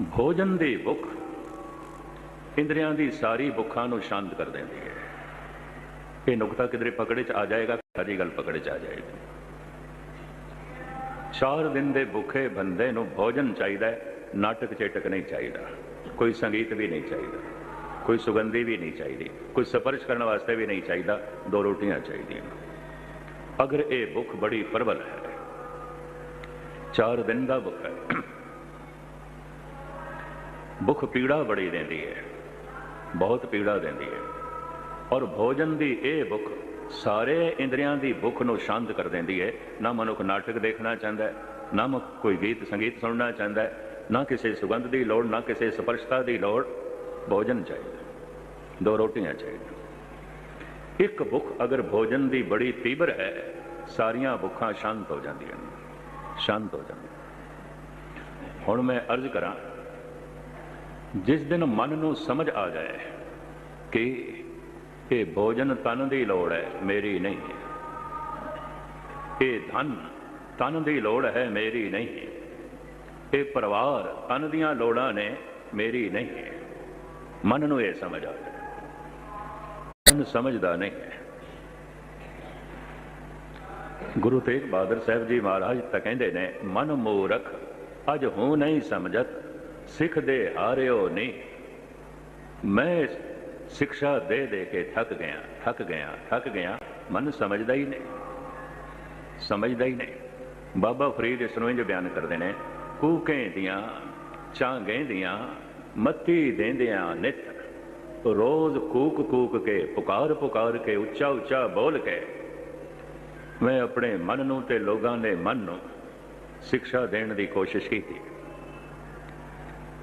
ਭੋਜਨ ਦੀ ਭੁੱਖ ਇੰਦਰੀਆਂ ਦੀ ਸਾਰੀ ਭੁੱਖਾਂ ਨੂੰ ਸ਼ਾਂਤ ਕਰ ਦਿੰਦੀ ਹੈ। ਇਹ ਨੁਕਤਾ ਕਿਧਰੇ ਪਕੜੇ ਚ ਆ ਜਾਏਗਾ, ਸਾਰੀ ਗੱਲ ਪਕੜੇ ਚ ਆ ਜਾਏਗੀ। ਚਾਰ ਦਿਨ ਦੇ ਭੁੱਖੇ ਬੰਦੇ ਨੂੰ ਭੋਜਨ ਚਾਹੀਦਾ ਨਾਟਕ ਚੇਟਕ ਨਹੀਂ ਚਾਹੀਦਾ, ਕੋਈ ਸੰਗੀਤ ਵੀ ਨਹੀਂ ਚਾਹੀਦਾ, ਕੋਈ ਸੁਗੰਧੀ ਵੀ ਨਹੀਂ ਚਾਹੀਦੀ, ਕੋਈ ਸਪਰਸ਼ ਕਰਨ ਵਾਸਤੇ ਵੀ ਨਹੀਂ ਚਾਹੀਦਾ, ਦੋ ਰੋਟੀਆਂ ਚਾਹੀਦੀਆਂ। ਅਗਰ ਇਹ ਭੁੱਖ ਬੜੀ ਪ੍ਰਬਲ ਹੈ, ਚਾਰ ਦਿਨ ਦਾ ਭੁੱਖ ਹੈ ਭੁੱਖ ਪੀੜਾ ਬੜੀ ਦਿੰਦੀ ਹੈ ਬਹੁਤ ਪੀੜਾ ਦਿੰਦੀ ਹੈ ਔਰ ਭੋਜਨ ਦੀ ਇਹ ਭੁੱਖ ਸਾਰੇ ਇੰਦਰੀਆਂ ਦੀ ਭੁੱਖ ਨੂੰ ਸ਼ਾਂਤ ਕਰ ਦਿੰਦੀ ਹੈ ਨਾ ਮਨੁੱਖ ਨਾਟਕ ਦੇਖਣਾ ਚਾਹੁੰਦਾ ਹੈ ਨਾ ਮ- ਕੋਈ ਗੀਤ, ਸੰਗੀਤ ਸੁਣਨਾ ਚਾਹੁੰਦਾ ਹੈ ਨਾ ਕਿਸੇ ਸੁਗੰਧ ਦੀ ਲੋੜ, ਨਾ ਕਿਸੇ ਸਪਰਸ਼ਤਾ ਦੀ ਲੋੜ। ਭੋਜਨ ਚਾਹੀਦਾ ਦੋ ਰੋਟੀਆਂ ਚਾਹੀਦੀਆਂ ਇੱਕ ਭੁੱਖ ਅਗਰ ਭੋਜਨ ਦੀ ਬੜੀ ਤੀਬਰ ਹੈ, ਸਾਰੀਆਂ ਭੁੱਖਾਂ ਸ਼ਾਂਤ ਹੋ ਜਾਂਦੀਆਂ ਨੇ, ਸ਼ਾਂਤ ਹੋ ਜਾਂਦੀਆਂ ਹੁਣ ਮੈਂ ਅਰਜ਼ ਕਰਾਂ ਜਿਸ ਦਿਨ ਮਨ ਨੂੰ ਸਮਝ ਆ ਜਾਏ ਕਿ ਇਹ ਭੋਜਨ ਤਨ ਦੀ ਲੋੜ ਹੈ, ਮੇਰੀ ਨਹੀਂ ਇਹ ਧਨ ਤਨ ਦੀ ਲੋੜ ਹੈ, ਮੇਰੀ ਨਹੀਂ ਇਹ ਪਰਿਵਾਰ ਤਨ ਦੀਆਂ ਲੋੜਾਂ ਨੇ, ਮੇਰੀ ਨਹੀਂ ਮਨ ਨੂੰ ਇਹ ਸਮਝ ਆ ਜਾਏ। ਮਨ ਸਮਝਦਾ ਨਹੀਂ ਹੈ। ਗੁਰੂ ਤੇਗ ਬਹਾਦਰ ਸਾਹਿਬ ਜੀ ਮਹਾਰਾਜ ਤਾਂ ਕਹਿੰਦੇ ਨੇ, ਮਨ ਮੂਰਖ, ਅਜ ਹੂੰ ਨਹੀਂ ਸਮਝਤ। ਸਿੱਖ ਦੇ ਹਾਰਿਓ ਨਹੀਂ। ਮੈਂ ਸਿੱਖਿਆ ਦੇ ਦੇ ਕੇ ਥੱਕ ਗਿਆ ਥੱਕ ਗਿਆ ਥੱਕ ਗਿਆ। ਮਨ ਸਮਝਦਾ ਹੀ ਨਹੀਂ। ਸਮਝਦਾ ਹੀ ਨਹੀਂ। ਬਾਬਾ ਫਰੀਦ ਇਸ ਨੂੰ ਇੰਜ ਬਿਆਨ ਕਰਦੇ ਨੇ, ਕੂਕੇ ਦੀਆਂ, ਚਾਂਗੇ ਦੀਆਂ, ਮੱਤੀ ਦੇਂਦਿਆਂ ਨਿਤ, ਰੋਜ਼ ਕੂਕ ਕੂਕ ਕੇ, ਪੁਕਾਰ ਪੁਕਾਰ ਕੇ, ਉੱਚਾ ਉੱਚਾ ਬੋਲ ਕੇ, ਮੈਂ ਆਪਣੇ ਮਨ ਨੂੰ ਤੇ ਲੋਕਾਂ ਦੇ ਮਨ ਨੂੰ ਸਿੱਖਿਆ ਦੇਣ ਦੀ ਕੋਸ਼ਿਸ਼ ਕੀਤੀ।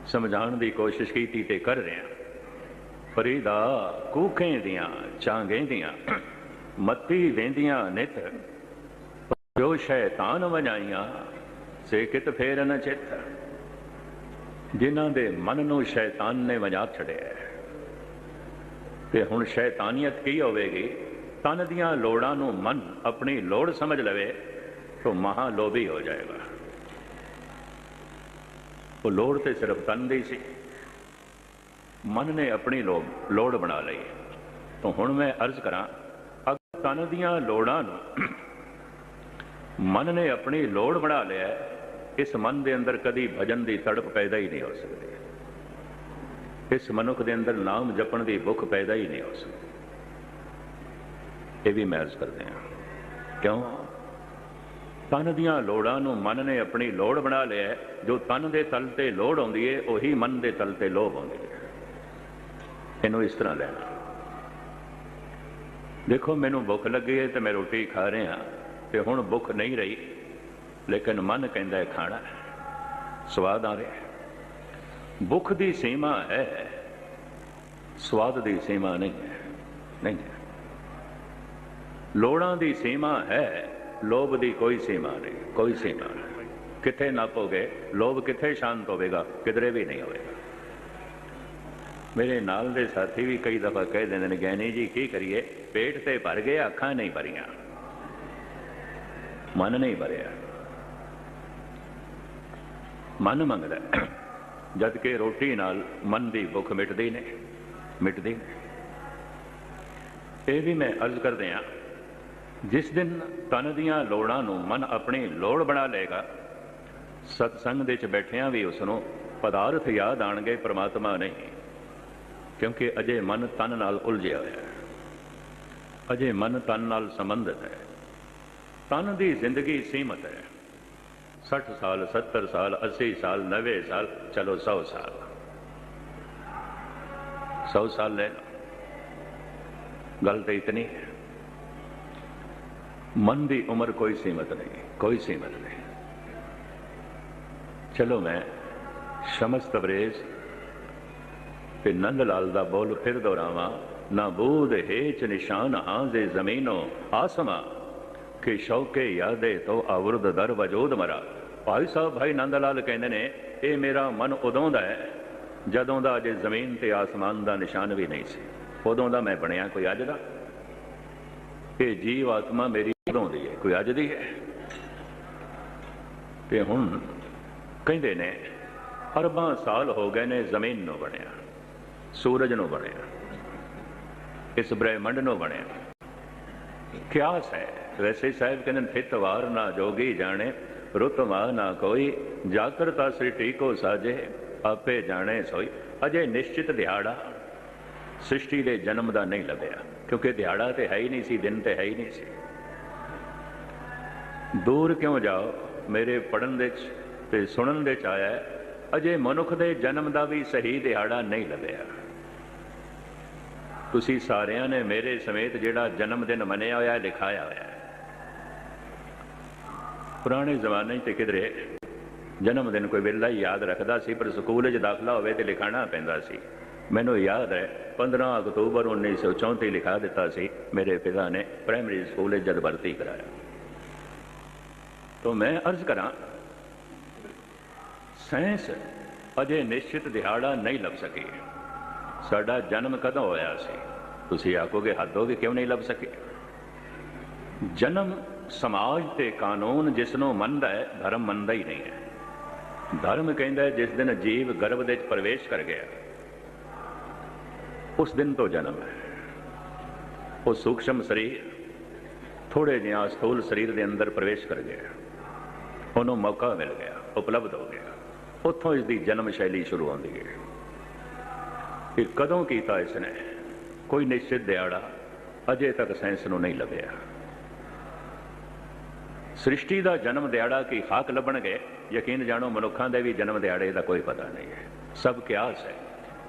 ਸਮਝਾਉਣ ਦੀ ਕੋਸ਼ਿਸ਼ ਕੀਤੀ ਤੇ ਕਰ ਰਿਹਾ। ਫਰੀਦਾ ਕੂਕੇ ਦੀਆਂ, ਚਾਂਗੇ ਦੀਆਂ, ਮੱਤੀ ਦੇਂਦੀਆਂ ਨਿਤ, ਜੋ ਸ਼ੈਤਾਨ ਵਜਾਈਆਂ, ਸੇ ਕਿਤ ਫੇਰ ਨ ਚਿੱਤ। ਜਿਨ੍ਹਾਂ ਦੇ ਮਨ ਨੂੰ ਸ਼ੈਤਾਨ ਨੇ ਵਜਾ ਛੜਿਆ ਤੇ ਹੁਣ ਸ਼ੈਤਾਨੀਅਤ ਕੀ ਹੋਵੇਗੀ? ਤਨ ਦੀਆਂ ਲੋੜਾਂ ਨੂੰ ਮਨ ਆਪਣੀ ਲੋੜ ਸਮਝ ਲਵੇ, ਤਾਂ ਮਹਾ ਲੋਭੀ ਹੋ ਜਾਏਗਾ। ਉਹ ਲੋੜ ਤੇ ਸਿਰਫ ਤਨ ਦੀ ਸੀ। ਮਨ ਨੇ ਆਪਣੀ ਲੋੜ ਲੋੜ ਬਣਾ ਲਈ। ਤਾਂ ਹੁਣ ਮੈਂ ਅਰਜ਼ ਕਰਾਂ ਅਗਰ ਤਨ ਦੀਆਂ ਲੋੜਾਂ ਨੂੰ ਮਨ ਨੇ ਆਪਣੀ ਲੋੜ ਬਣਾ ਲਿਆ, ਇਸ ਮਨ ਦੇ ਅੰਦਰ ਕਦੀ ਭਜਨ ਦੀ ਤੜਪ ਪੈਦਾ ਹੀ ਨਹੀਂ ਹੋ ਸਕਦੀ। ਇਸ ਮਨੁੱਖ ਦੇ ਅੰਦਰ ਨਾਮ ਜਪਣ ਦੀ ਭੁੱਖ ਪੈਦਾ ਹੀ ਨਹੀਂ ਹੋ ਸਕਦੀ। ਇਹ ਵੀ ਮੈਂ ਅਰਜ਼ ਕਰਦੇ ਹਾਂ। ਕਿਉਂ? ਤਨ ਦੀਆਂ ਲੋੜਾਂ ਨੂੰ ਮਨ ਨੇ ਆਪਣੀ ਲੋੜ ਬਣਾ ਲਿਆ ਜੋ ਤਨ ਦੇ ਤਲ ਤੇ ਲੋੜ ਆਉਂਦੀ ਹੈ ਉਹੀ ਮਨ ਦੇ ਤਲ ਤੇ ਲੋਭ ਆਉਂਦੀ ਹੈ ਇਹਨੂੰ ਇਸ ਤਰ੍ਹਾਂ ਲੈਣਾ। ਦੇਖੋ, ਮੈਨੂੰ ਭੁੱਖ ਲੱਗੀ ਹੈ ਤੇ ਮੈਂ ਰੋਟੀ ਖਾ ਰਿਹਾ ਤੇ ਹੁਣ ਭੁੱਖ ਨਹੀਂ ਰਹੀ, ਲੇਕਿਨ ਮਨ ਕਹਿੰਦਾ ਹੈ, ਖਾਣਾ ਹੈ। ਸਵਾਦ ਆ ਰਿਹਾ ਹੈ। ਭੁੱਖ ਦੀ ਸੀਮਾ ਹੈ। ਸਵਾਦ ਦੀ ਸੀਮਾ ਨਹੀਂ ਹੈ। ਨਹੀਂ ਲੋੜਾਂ ਦੀ ਸੀਮਾ ਹੈ। ਲੋਭ ਦੀ ਕੋਈ ਸੀਮਾ ਨਹੀਂ, ਕੋਈ ਸੀਮਾ ਨਹੀਂ। ਕਿੱਥੇ ਨਾਪੋਗੇ, ਲੋਭ ਕਿੱਥੇ ਸ਼ਾਂਤ ਹੋਵੇਗਾ, ਕਿਧਰੇ ਵੀ ਨਹੀਂ ਹੋਵੇਗਾ। ਮੇਰੇ ਨਾਲ ਦੇ ਸਾਥੀ ਵੀ ਕਈ ਦਫਾ ਕਹਿ ਦਿੰਦੇ ਨੇ ਗਿਆਨੀ ਜੀ, ਕੀ ਕਰੀਏ? ਪੇਟ ਤੇ ਭਰ ਗਏ, ਅੱਖਾਂ ਨਹੀਂ ਭਰੀਆਂ। ਮਨ ਨਹੀਂ ਭਰਿਆ। ਮਨ ਮੰਗਦਾ ਹੈ। ਜਦ ਕਿ ਰੋਟੀ ਨਾਲ ਮਨ ਦੀ ਭੁੱਖ ਮਿਟਦੀ ਨਹੀਂ ਮਿਟਦੀ ਨਹੀਂ। ਇਹ ਵੀ ਮੈਂ ਅਰਜ਼ ਕਰਦੇ ਹਾਂ ਜਿਸ ਦਿਨ ਤਨ ਦੀਆਂ ਲੋੜਾਂ ਨੂੰ ਮਨ ਆਪਣੀ ਲੋੜ ਬਣਾ ਲਏਗਾ, ਸਤਸੰਗ ਦੇ ਵਿੱਚ ਬੈਠਿਆਂ ਵੀ ਉਸ ਨੂੰ ਪਦਾਰਥ ਯਾਦ ਆਣਗੇ, ਪ੍ਰਮਾਤਮਾ ਨਹੀਂ, ਕਿਉਂਕਿ ਅਜੇ ਮਨ ਤਨ ਨਾਲ ਉਲਝਿਆ ਹੋਇਆ ਹੈ। ਅਜੇ ਮਨ ਤਨ ਨਾਲ ਸੰਬੰਧਿਤ ਹੈ। ਤਨ ਦੀ ਜ਼ਿੰਦਗੀ ਸੀਮਤ ਹੈ। 60 ਸਾਲ 70 ਸਾਲ 80 ਸਾਲ 90 ਸਾਲ, ਚਲੋ 100 ਸਾਲ। 100 ਸਾਲ ਲੈ ਲਓ। ਗੱਲ ਤਾਂ ਇਤਨੀ ਹੈ। ਮਨ ਦੀ ਉਮਰ ਕੋਈ ਸੀਮਤ ਨਹੀਂ, ਕੋਈ ਸੀਮਤ ਨਹੀਂ। ਚਲੋ ਮੈਂ ਸ਼ਮਸ ਤਬਰੇਜ਼ ਤੇ ਨੰਦ ਲਾਲ ਦਾ ਬੋਲ ਫਿਰ ਦੁਹਰਾਵਾਂ, ਨਾ ਬੂਦ ਹੇਚ ਨਿਸ਼ਾਨ ਆਜ਼ੇ ਜ਼ਮੀਨੋ, ਆਸਮਾ ਕਿ ਸ਼ੌਕੇ ਯਾਦੇ ਤੋ ਅਵਰਦ ਦਰ ਵਜੂਦ ਮਰਾ। ਭਾਈ ਸਾਹਿਬ, ਭਾਈ ਨੰਦ ਲਾਲ ਕਹਿੰਦੇ ਨੇ, ਇਹ ਮੇਰਾ ਮਨ ਉਦੋਂ ਦਾ ਹੈ ਜਦੋਂ ਦਾ ਅਜੇ ਜ਼ਮੀਨ ਤੇ ਆਸਮਾਨ ਦਾ ਨਿਸ਼ਾਨ ਵੀ ਨਹੀਂ ਸੀ। ਉਦੋਂ ਦਾ ਮੈਂ ਬਣਿਆ ਕੋਈ ਅੱਜ ਦਾ। ਇਹ ਜੀਵ ਆਤਮਾ ਮੇਰੀ ਉਦੋਂ ਦੀ ਹੈ? ਕੋਈ ਅੱਜ ਦੀ ਹੈ? ਤੇ ਹੁਣ ਕਹਿੰਦੇ ਨੇ, ਅਰਬਾਂ ਸਾਲ ਹੋ ਗਏ ਨੇ ਜ਼ਮੀਨ ਨੂੰ ਬਣਿਆ, ਸੂਰਜ ਨੂੰ ਬਣਿਆ, ਇਸ ਬ੍ਰਹਿਮੰਡ ਨੂੰ ਬਣਿਆ। ਕਿਆਸ ਹੈ? ਵੈਸੇ ਸਾਹਿਬ ਕਹਿੰਦੇ ਫਿਤਵਾਰ ਨਾ ਜੋਗੀ ਜਾਣੇ, ਰੁੱਤ ਨਾ ਕੋਈ ਜਾਗਰਤਾ ਸ੍ਰਿਸ਼ਟੀ ਕੋ ਸਾਜੇ, ਆਪੇ ਜਾਣੇ ਸੋਈ। ਅਜੇ ਨਿਸ਼ਚਿਤ ਦਿਹਾੜਾ, ਸ੍ਰਿਸ਼ਟੀ ਦੇ ਜਨਮ ਦਾ ਨਹੀਂ ਲੱਭਿਆ, ਕਿਉਂਕਿ ਦਿਹਾੜਾ ਤੇ ਹੈ ਹੀ ਨਹੀਂ ਸੀ, ਦਿਨ ਤੇ ਹੈ ਹੀ ਨਹੀਂ ਸੀ। ਦੂਰ ਕਿਉਂ ਜਾਓ? ਮੇਰੇ ਪੜਨ ਦੇ ਚ ਤੇ ਸੁਣਨ ਦੇ ਚ ਆਇਆ ਅਜੇ ਮਨੁੱਖ ਦੇ ਜਨਮ ਦਾ ਵੀ ਸਹੀ ਦਿਹਾੜਾ ਨਹੀਂ ਲੱਭਿਆ। ਤੁਸੀਂ ਸਾਰਿਆਂ ਨੇ ਮੇਰੇ ਸਮੇਤ ਜਿਹੜਾ ਜਨਮ ਦਿਨ ਮੰਨਿਆ ਹੋਇਆ ਲਿਖਾਇਆ ਹੋਇਆ ਹੈ। ਪੁਰਾਣੇ ਜ਼ਮਾਨੇ 'ਚ ਤੇ ਕਿਧਰੇ ਜਨਮ ਦਿਨ ਕੋਈ ਵੇਲਾ ਹੀ ਯਾਦ ਰੱਖਦਾ ਸੀ, ਪਰ ਸਕੂਲ 'ਚ ਦਾਖਲਾ ਹੋਵੇ ਤੇ ਲਿਖਾਣਾ ਪੈਂਦਾ ਸੀ। ਮੈਨੂੰ ਯਾਦ ਹੈ 15 ਅਕਤੂਬਰ 1934 ਲਿਖਾ ਦਿੱਤਾ ਸੀ, ਮੇਰੇ ਪਿਤਾ ਨੇ ਪ੍ਰਾਇਮਰੀ ਸਕੂਲ 'ਚ ਜਦ ਭਰਤੀ ਕਰਾਇਆ। तो मैं अर्ज करा ਸਾਇੰਸ ਅਜੇ ਨਿਸ਼ਚਿਤ ਦਿਹਾੜਾ ਨਹੀਂ ਲੱਭ ਸਕੀ ਸਾਡਾ ਜਨਮ ਕਦੋਂ ਹੋਇਆ ਸੀ ਤੁਸੀਂ ਆਖੋਗੇ ਹੱਦੋਗੇ ਕਿਉਂ ਨਹੀਂ ਲੱਭ ਸਕੇ ਜਨਮ ਸਮਾਜ ਤੇ ਕਾਨੂੰਨ ਜਿਸ ਨੂੰ ਮੰਨਦਾ ਹੈ ਧਰਮ ਮੰਨਦਾ ਹੀ ਨਹੀਂ ਹੈ ਧਰਮ ਕਹਿੰਦਾ ਹੈ ਜਿਸ ਦਿਨ ਜੀਵ ਗਰਭ ਦੇ ਵਿੱਚ ਪ੍ਰਵੇਸ਼ ਕਰ ਗਿਆ ਉਸ ਦਿਨ ਤੋਂ ਜਨਮ ਹੈ ਉਹ ਸੂਖਸ਼ਮ ਸਰੀਰ ਥੋੜੇ ਜਿਹਾ ਸਥੂਲ ਸਰੀਰ ਦੇ ਅੰਦਰ ਪ੍ਰਵੇਸ਼ ਕਰ ਗਿਆ ਉਹਨੂੰ ਮੌਕਾ ਮਿਲ ਗਿਆ, ਉਪਲਬਧ ਹੋ ਗਿਆ। ਉੱਥੋਂ ਇਸ ਦੀ ਜਨਮ ਸ਼ੈਲੀ ਸ਼ੁਰੂ ਹੁੰਦੀ ਹੈ। ਕਿ ਕਦੋਂ ਕੀਤਾ ਇਸ ਨੇ ਕੋਈ ਨਿਸ਼ਚਿਤ ਦਿਹਾੜਾ ਅਜੇ ਤੱਕ ਸਾਇੰਸ ਨੂੰ ਨਹੀਂ ਲੱਭਿਆ। ਸ੍ਰਿਸ਼ਟੀ ਦਾ ਜਨਮ ਦਿਹਾੜਾ ਕੀ ਹਾਕ ਲੱਭਣਗੇ? ਯਕੀਨ ਜਾਣੋ, ਮਨੁੱਖਾਂ ਦੇ ਵੀ ਜਨਮ ਦਿਹਾੜੇ ਦਾ ਕੋਈ ਪਤਾ ਨਹੀਂ ਹੈ। ਸਭ ਕਿਆਸ ਹੈ।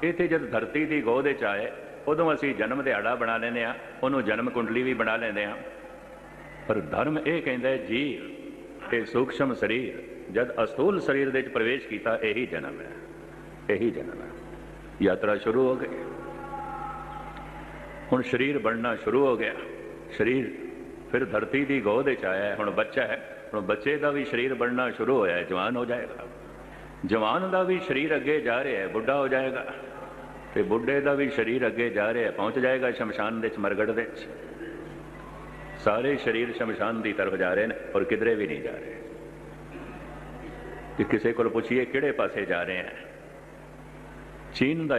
ਇੱਥੇ ਜਦ ਧਰਤੀ ਦੀ ਗੋਦ ਵਿੱਚ ਆਏ, ਉਦੋਂ ਅਸੀਂ ਜਨਮ ਦਿਹਾੜਾ ਬਣਾ ਲੈਂਦੇ ਆ ਉਹਨੂੰ ਜਨਮ ਕੁੰਡਲੀ ਵੀ ਬਣਾ ਲੈਂਦੇ ਆ ਪਰ ਧਰਮ ਇਹ ਕਹਿੰਦਾ ਜੀ ਤੇ ਸੂਖਸ਼ਮ ਸਰੀਰ, ਜਦ ਅਸਥੂਲ ਸਰੀਰ ਦੇ ਵਿੱਚ ਪ੍ਰਵੇਸ਼ ਕੀਤਾ, ਇਹੀ ਜਨਮ ਹੈ। ਇਹੀ ਜਨਮ ਹੈ। ਯਾਤਰਾ ਸ਼ੁਰੂ ਹੋ ਗਈ। ਹੁਣ ਸਰੀਰ ਬਣਨਾ ਸ਼ੁਰੂ ਹੋ ਗਿਆ। ਸਰੀਰ ਫਿਰ ਧਰਤੀ ਦੀ ਗੋਦ ਵਿੱਚ ਆਇਆ ਹੁਣ ਬੱਚਾ ਹੈ। ਹੁਣ ਬੱਚੇ ਦਾ ਵੀ ਸਰੀਰ ਬਣਨਾ ਸ਼ੁਰੂ ਹੋਇਆ ਜਵਾਨ ਹੋ ਜਾਏਗਾ। ਜਵਾਨ ਦਾ ਵੀ ਸਰੀਰ ਅੱਗੇ ਜਾ ਰਿਹਾ ਹੈ। ਬੁੱਢਾ ਹੋ ਜਾਏਗਾ। ਤੇ ਬੁੱਢੇ ਦਾ ਵੀ ਸਰੀਰ ਅੱਗੇ ਜਾ ਰਿਹਾ ਪਹੁੰਚ ਜਾਏਗਾ ਸ਼ਮਸ਼ਾਨ ਦੇ ਵਿੱਚ, ਮਰਗੜ ਦੇ ਵਿੱਚ। ਸਾਰੇ ਸਰੀਰ ਸ਼ਮਸ਼ਾਨ ਦੀ ਤਰਫ ਜਾ ਰਹੇ ਨੇ ਔਰ ਕਿਧਰੇ ਵੀ ਨਹੀਂ ਜਾ ਰਹੇ। ਜੇ ਕਿਸੇ ਕੋਲ ਪੁੱਛੀਏ ਕਿਹੜੇ ਪਾਸੇ ਜਾ ਰਹੇ ਆ, ਚੀਨ ਦਾ